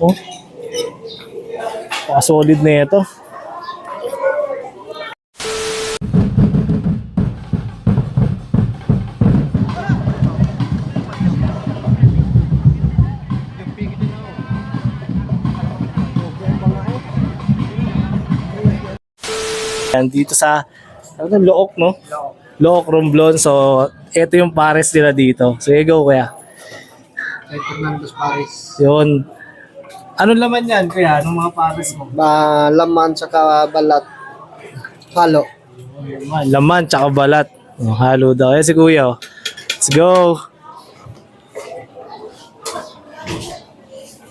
Oh. solid na ito. Yan, dito sa ano Look, no? Look, Romblon. So, ito yung pares nila dito. Sige, go, kuya. Kay Fernandez Paris. Yun. Ano laman yan, kuya? Anong mga pares mo? Ba, laman sa balat. Halo. Laman, laman tsaka balat. Oh, halo daw. Ayan si kuya. oh. Let's go.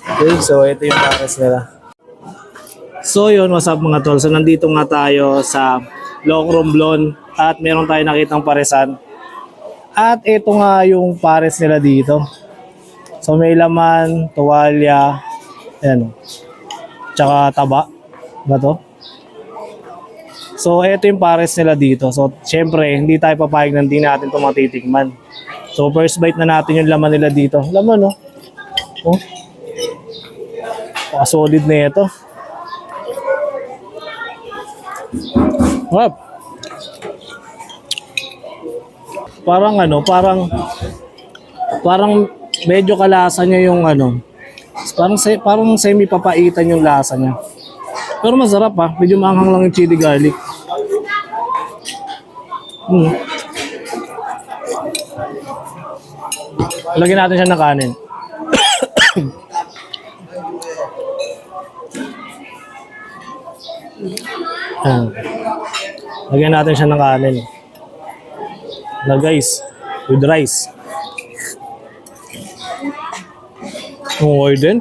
Okay, so ito yung pares nila. So yun, what's up mga tol? So nandito nga tayo sa Long Romblon at meron tayo nakitang paresan. At ito nga yung pares nila dito. So may laman, tuwalya, ayan. Tsaka taba. Ba to? So, ito yung pares nila dito. So, syempre, hindi tayo papayag na hindi natin ito matitikman. So, first bite na natin yung laman nila dito. Laman, no? Oh. Oh, solid na ito. Wap. Parang ano, parang parang medyo kalasa niya yung ano. Parang se, parang semi papaitan yung lasa niya. Pero masarap ha. Medyo maanghang lang yung chili garlic. Hmm. Lagyan natin siya ng kanin. Ayan. Lagyan natin siya ng kanin. Na guys, with rice. Okay din.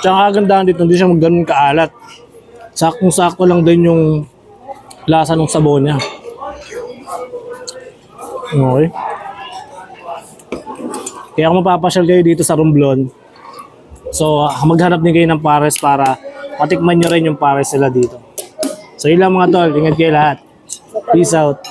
Tsaka kagandahan dito, hindi siya ganun kaalat. Saktong-sakto lang din yung lasa ng sabon niya. Okay. Kaya kung mapapasyal kayo dito sa Romblon, so maghanap din kayo ng pares para matikman nyo rin yung pares nila dito. So yun lang mga tol, ingat kayo lahat. Peace out.